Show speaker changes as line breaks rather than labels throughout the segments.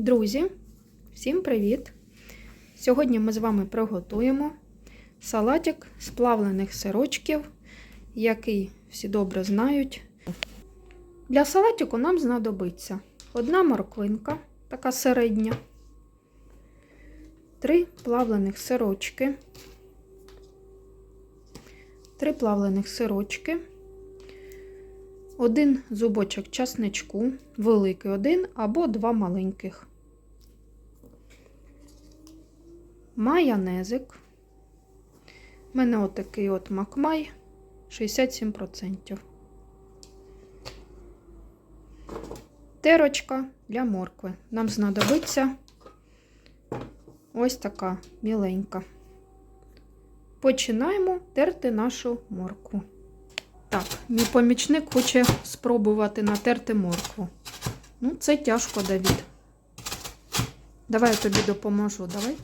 Друзі, всім привіт! Сьогодні ми з вами приготуємо салатик з плавлених сирочків, який всі добре знають. Для салатику нам знадобиться одна морквинка, така середня, три плавлених сирочки, три плавлених сирочки. Один зубочок часничку, великий один або два маленьких. Майонезик. У мене отакий от макмай 67%. Терочка для моркви. Нам знадобиться ось така міленька. Починаємо терти нашу моркву. Так, мій помічник хоче спробувати натерти моркву. Ну, це тяжко, Давід. Давай я тобі допоможу, давай.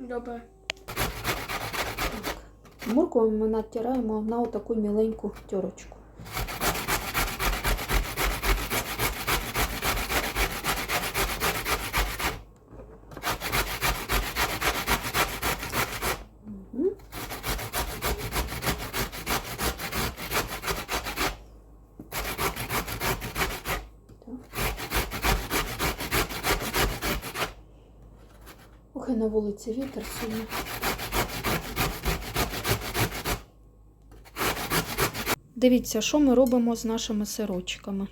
Добре.
Мурку ми натираємо на отаку міленьку тьорочку. Ох, на вулиці вітер сьогодні. Дивіться, що ми робимо з нашими сирочками.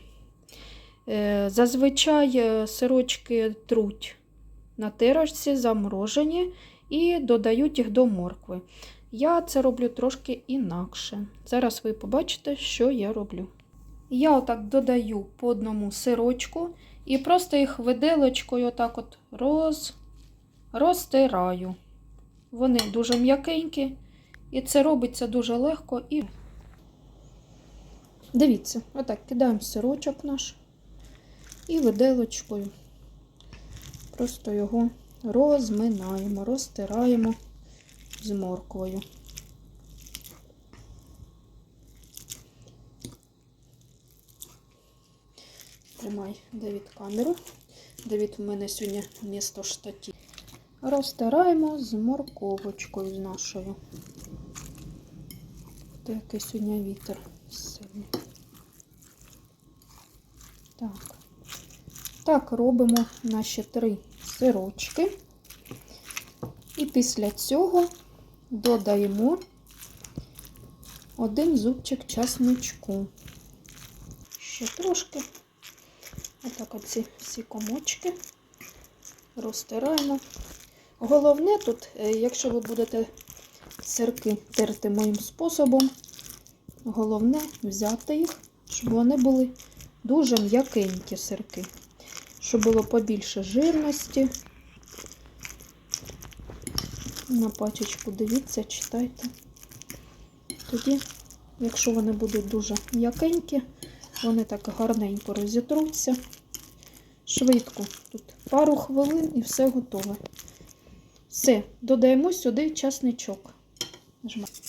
Е, Зазвичай е, сирочки труть на тирочці, заморожені і додають їх до моркви. Я це роблю трошки інакше. Зараз ви побачите, що я роблю. Я отак додаю по одному сирочку і просто їх виделочкою отак от роз... розтираю. Вони дуже м'якенькі, і це робиться дуже легко і. Дивіться, отак кидаємо сирочок наш і виделочкою. Просто його розминаємо, розтираємо з морквою. Тримай, Давід, камеру. Давід у мене сьогодні місто штаті. Розтираємо з морковочкою з нашою. Такий сьогодні вітер сильний. Так. Так, робимо наші три сирочки. І після цього додаємо один зубчик часничку. Ще трошки. Отак оці всі комочки розтираємо. Головне тут, е, якщо ви будете сирки терти моїм способом, головне взяти їх, щоб вони були дуже м'якенькі сирки, щоб було побільше жирності. На пачечку дивіться, читайте. Тоді, якщо вони будуть дуже м'якенькі, вони так гарненько розітруться. Швидко. Тут пару хвилин і все готове. Все, додаємо сюди часничок.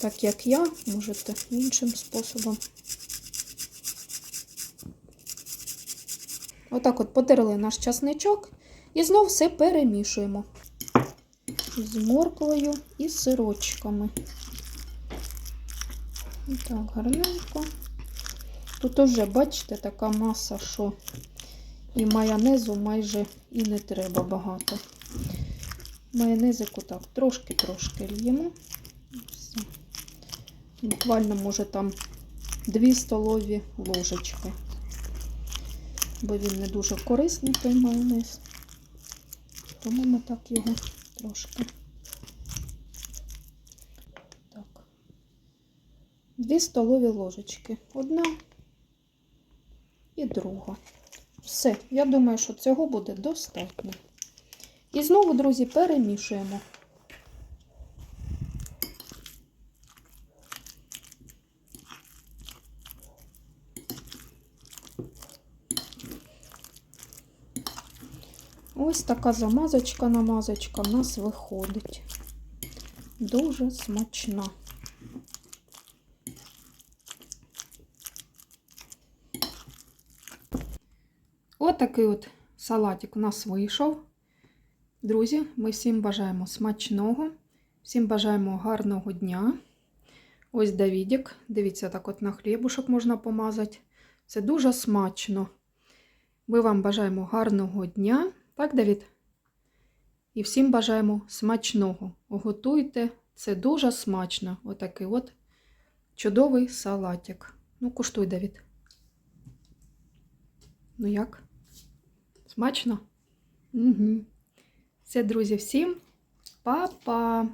Так як я, можете іншим способом. Отак от потерли наш часничок і знов все перемішуємо з морквою і сирочками. Так, гарненько. Тут уже, бачите, така маса, що і майонезу майже і не треба багато. Майонезику так, трошки-трошки льємо. Все. Буквально, може, там 2 столові ложечки. Бо він не дуже корисний, той майонез. Тому ми так його трошки. Так. 2 столові ложечки. Одна і друга. Все, я думаю, що цього буде достатньо. І знову, друзі, перемішуємо. Ось така замазочка, намазочка в нас виходить. Дуже смачна. Отакий от салатик у нас вийшов. Друзі, ми всім бажаємо смачного, всім бажаємо гарного дня. Ось Давідік. Дивіться, так от на хлібушок можна помазати. Це дуже смачно. Ми вам бажаємо гарного дня. Так, Давід? І всім бажаємо смачного. Готуйте. Це дуже смачно. Отакий от чудовий салатик. Ну, куштуй, Давід. Ну як? Смачно? Угу. Все, друзі, всім па-па!